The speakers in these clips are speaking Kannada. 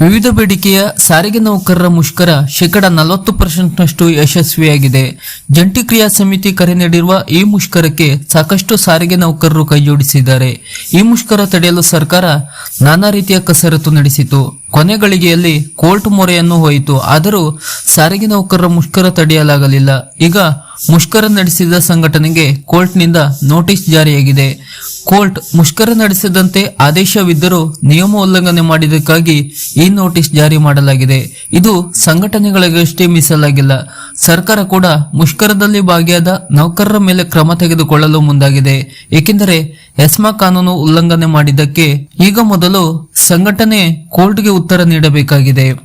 ವಿವಿಧ ಬೇಡಿಕೆಯ ಸಾರಿಗೆ ನೌಕರರ ಮುಷ್ಕರ ಶೇಕಡ ನಲವತ್ತು ಪರ್ಸೆಂಟ್ನಷ್ಟು ಯಶಸ್ವಿಯಾಗಿದೆ. ಜಂಟಿ ಕ್ರಿಯಾ ಸಮಿತಿ ಕರೆ ನೀಡಿರುವ ಈ ಮುಷ್ಕರಕ್ಕೆ ಸಾಕಷ್ಟು ಸಾರಿಗೆ ನೌಕರರು ಕೈಜೋಡಿಸಿದ್ದಾರೆ. ಈ ಮುಷ್ಕರ ತಡೆಯಲು ಸರ್ಕಾರ ನಾನಾ ರೀತಿಯ ಕಸರತ್ತು ನಡೆಸಿತು. ಕೊನೆ ಗಳಿಗೆಯಲ್ಲಿ ಕೋರ್ಟ್ ಮೊರೆಯನ್ನು ಹೋಯಿತು. ಆದರೂ ಸಾರಿಗೆ ನೌಕರರ ಮುಷ್ಕರ ತಡೆಯಲಾಗಲಿಲ್ಲ. ಈಗ ಮುಷ್ಕರ ನಡೆಸಿದ ಸಂಘಟನೆಗೆ ಕೋರ್ಟ್ನಿಂದ ನೋಟಿಸ್ ಜಾರಿಯಾಗಿದೆ. ಕೋರ್ಟ್ ಮುಷ್ಕರ ನಡೆಸದಂತೆ ಆದೇಶವಿದ್ದರೂ ನಿಯಮ ಉಲ್ಲಂಘನೆ ಮಾಡಿದ್ದಕ್ಕಾಗಿ ಈ ನೋಟಿಸ್ ಜಾರಿ ಮಾಡಲಾಗಿದೆ. ಇದು ಸಂಘಟನೆಗಳಿಗಷ್ಟೇ ಮೀಸಲಾಗಿಲ್ಲ ಸರ್ಕಾರ ಕೂಡ ಮುಷ್ಕರದಲ್ಲಿ ಭಾಗಿಯಾದ ನೌಕರರ ಮೇಲೆ ಕ್ರಮ ತೆಗೆದುಕೊಳ್ಳಲು ಮುಂದಾಗಿದೆ. ಏಕೆಂದರೆ ಎಸ್ಮಾ ಕಾನೂನು ಉಲ್ಲಂಘನೆ ಮಾಡಿದ್ದಕ್ಕೆ ಈಗ ಮೊದಲು ಸಂಘಟನೆ ಕೋರ್ಟ್ಗೆ ಉತ್ತರ ನೀಡಬೇಕಾಗಿದೆ.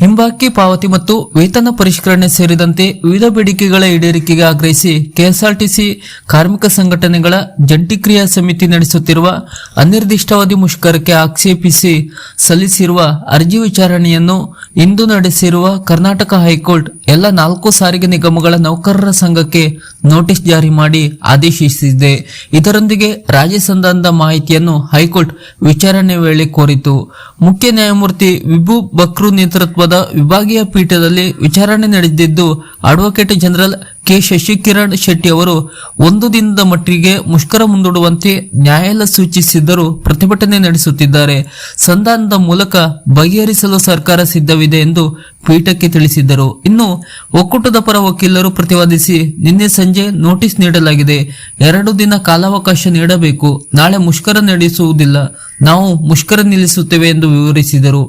ಹಿಂಬಾಕಿ ಪಾವತಿ ಮತ್ತು ವೇತನ ಪರಿಷ್ಕರಣೆ ಸೇರಿದಂತೆ ವಿವಿಧ ಬೇಡಿಕೆಗಳ ಈಡೇರಿಕೆಗೆ ಆಗ್ರಹಿಸಿ ಕೆಎಸ್ಆರ್ಟಿಸಿ ಕಾರ್ಮಿಕ ಸಂಘಟನೆಗಳ ಜಂಟಿ ಕ್ರಿಯಾ ಸಮಿತಿ ನಡೆಸುತ್ತಿರುವ ಅನಿರ್ದಿಷ್ಟಾವಧಿ ಮುಷ್ಕರಕ್ಕೆ ಆಕ್ಷೇಪಿಸಿ ಸಲ್ಲಿಸಿರುವ ಅರ್ಜಿ ವಿಚಾರಣೆಯನ್ನು ಇಂದು ನಡೆಸಿರುವ ಕರ್ನಾಟಕ ಹೈಕೋರ್ಟ್ ಎಲ್ಲ ನಾಲ್ಕು ಸಾರಿಗೆ ನಿಗಮಗಳ ನೌಕರರ ಸಂಘಕ್ಕೆ ನೋಟಿಸ್ ಜಾರಿ ಮಾಡಿ ಆದೇಶಿಸಿದೆ. ಇದರೊಂದಿಗೆ ರಾಜ್ಯ ಸಂಧಾನದ ಮಾಹಿತಿಯನ್ನು ಹೈಕೋರ್ಟ್ ವಿಚಾರಣೆ ವೇಳೆ ಕೋರಿತು. ಮುಖ್ಯ ನ್ಯಾಯಮೂರ್ತಿ ವಿಭು ಬಕ್ರು ನೇತೃತ್ವದ ವಿಭಾಗೀಯ ಪೀಠದಲ್ಲಿ ವಿಚಾರಣೆ ನಡೆದಿದ್ದು, advocate general K Shashikiran Shetty ಅವರು ಒಂದು ದಿನದ ಮಟ್ಟಿಗೆ ಮುಷ್ಕರ ಮುಂದೂಡುವಂತೆ ನ್ಯಾಯಾಲಯ ಸೂಚಿಸಿದ್ದರೂ ಪ್ರತಿಭಟನೆ ನಡೆಸುತ್ತಿದ್ದಾರೆ. ಸಂಧಾನದ ಮೂಲಕ ಬಗೆಹರಿಸಲು ಸರ್ಕಾರ ಸಿದ್ಧವಿದೆ ಎಂದು ಪೀಠಕ್ಕೆ ತಿಳಿಸಿದ್ದರು. ಇನ್ನು ಒಕ್ಕೂಟದ ಪರ ವಕೀಲರು ಪ್ರತಿವಾದಿಸಿ ನಿನ್ನೆ ಸಂಜೆ ನೋಟಿಸ್ ನೀಡಲಾಗಿದೆ. ಎರಡು ದಿನ ಕಾಲಾವಕಾಶ ನೀಡಬೇಕು. ನಾಳೆ ಮುಷ್ಕರ ನಡೆಸುವುದಿಲ್ಲ. ನಾವು ಮುಷ್ಕರ ನಿಲ್ಲಿಸುತ್ತೇವೆ ಎಂದು ವಿವರಿಸಿದರು.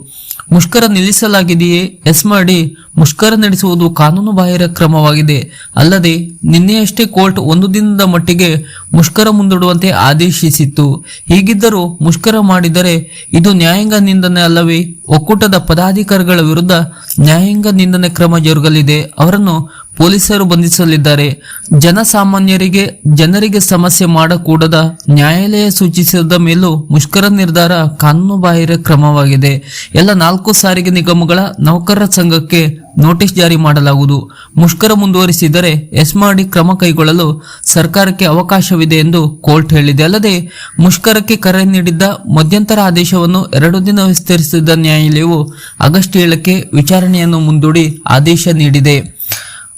ಮುಷ್ಕರ ನಿಲ್ಲಿಸಲಾಗಿದೆಯೇ? ಎಸ್ ಮಾಡಿ, ಮುಷ್ಕರ ನಡೆಸುವುದು ಕಾನೂನು ಬಾಹಿರ ಕ್ರಮವಾಗಿದೆ. ಅಲ್ಲದೆ, ನಿನ್ನೆಯಷ್ಟೇ ಕೋರ್ಟ್ ಒಂದು ದಿನದ ಮಟ್ಟಿಗೆ ಮುಷ್ಕರ ಮುಂದೂಡುವಂತೆ ಆದೇಶಿಸಿತ್ತು. ಹೀಗಿದ್ದರೂ ಮುಷ್ಕರ ಮಾಡಿದರೆ ಇದು ನ್ಯಾಯಾಂಗ ನಿಂದನೆ ಅಲ್ಲವೇ? ಒಕ್ಕೂಟದ ಪದಾಧಿಕಾರಿಗಳ ವಿರುದ್ಧ ನ್ಯಾಯಾಂಗ ನಿಂದನೆ ಕ್ರಮ ಜರುಗಲಿದೆ. ಅವರನ್ನು ಪೊಲೀಸರು ಬಂಧಿಸಲಿದ್ದಾರೆ. ಜನಸಾಮಾನ್ಯರಿಗೆ, ಜನರಿಗೆ ಸಮಸ್ಯೆ ಮಾಡಕೂಡದ ನ್ಯಾಯಾಲಯ ಸೂಚಿಸಿದ ಮೇಲೂ ಮುಷ್ಕರ ನಿರ್ಧಾರ ಕಾನೂನು ಬಾಹಿರ ಕ್ರಮವಾಗಿದೆ. ಎಲ್ಲ ನಾಲ್ಕು ಸಾರಿಗೆ ನಿಗಮಗಳ ನೌಕರರ ಸಂಘಕ್ಕೆ ನೋಟಿಸ್ ಜಾರಿ ಮಾಡಲಾಗುವುದು. ಮುಷ್ಕರ ಮುಂದುವರಿಸಿದರೆ ಎಸ್ ಮಾಡಿ ಕ್ರಮ ಕೈಗೊಳ್ಳಲು ಸರ್ಕಾರಕ್ಕೆ ಅವಕಾಶವಿದೆ ಎಂದು ಕೋರ್ಟ್ ಹೇಳಿದೆ. ಅಲ್ಲದೆ, ಮುಷ್ಕರಕ್ಕೆ ಕರೆ ನೀಡಿದ್ದ ಮಧ್ಯಂತರ ಆದೇಶವನ್ನು ಎರಡು ದಿನ ವಿಸ್ತರಿಸಿದ್ದ ನ್ಯಾಯಾಲಯವು ಆಗಸ್ಟ್ ಏಳಕ್ಕೆ ವಿಚಾರಣೆಯನ್ನು ಮುಂದೂಡಿ ಆದೇಶ ನೀಡಿದೆ.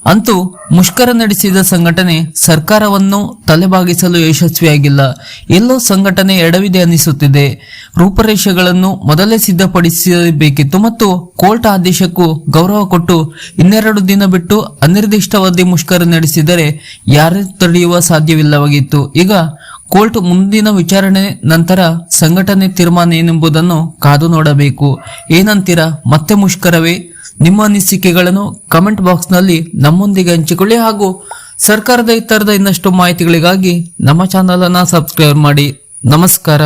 ಅಂತೂ ಮುಷ್ಕರ ನಡೆಸಿದ ಸಂಘಟನೆ ಸರ್ಕಾರವನ್ನು ತಲೆಬಾಗಿಸಲು ಯಶಸ್ವಿಯಾಗಿಲ್ಲ. ಎಲ್ಲೋ ಸಂಘಟನೆ ಎಡವಿದೆ ಅನಿಸುತ್ತಿದೆ ರೂಪರೇಷೆಗಳನ್ನು ಮೊದಲೇ ಸಿದ್ಧಪಡಿಸಬೇಕಿತ್ತು ಮತ್ತು ಕೋರ್ಟ್ ಆದೇಶಕ್ಕೂ ಗೌರವ ಕೊಟ್ಟು ಇನ್ನೆರಡು ದಿನ ಬಿಟ್ಟು ಅನಿರ್ದಿಷ್ಟಾವಧಿ ಮುಷ್ಕರ ನಡೆಸಿದರೆ ಯಾರೇ ತಡೆಯುವ ಸಾಧ್ಯವಿಲ್ಲವಾಗಿತ್ತು. ಈಗ ಕೋರ್ಟ್ ಮುಂದಿನ ವಿಚಾರಣೆ ನಂತರ ಸಂಘಟನೆ ತೀರ್ಮಾನ ಏನೆಂಬುದನ್ನು ಕಾದು ನೋಡಬೇಕು. ಏನಂತೀರಾ? ಮತ್ತೆ ಮುಷ್ಕರವೇ? ನಿಮ್ಮ ಅನಿಸಿಕೆಗಳನ್ನು ಕಮೆಂಟ್ ಬಾಕ್ಸ್ನಲ್ಲಿ ನಮ್ಮೊಂದಿಗೆ ಹಂಚಿಕೊಳ್ಳಿ ಹಾಗೂ ಸರ್ಕಾರದ ಇತರದ ಇನ್ನಷ್ಟು ಮಾಹಿತಿಗಳಿಗಾಗಿ ನಮ್ಮ ಚಾನಲನ್ನು ಸಬ್ಸ್ಕ್ರೈಬ್ ಮಾಡಿ. ನಮಸ್ಕಾರ.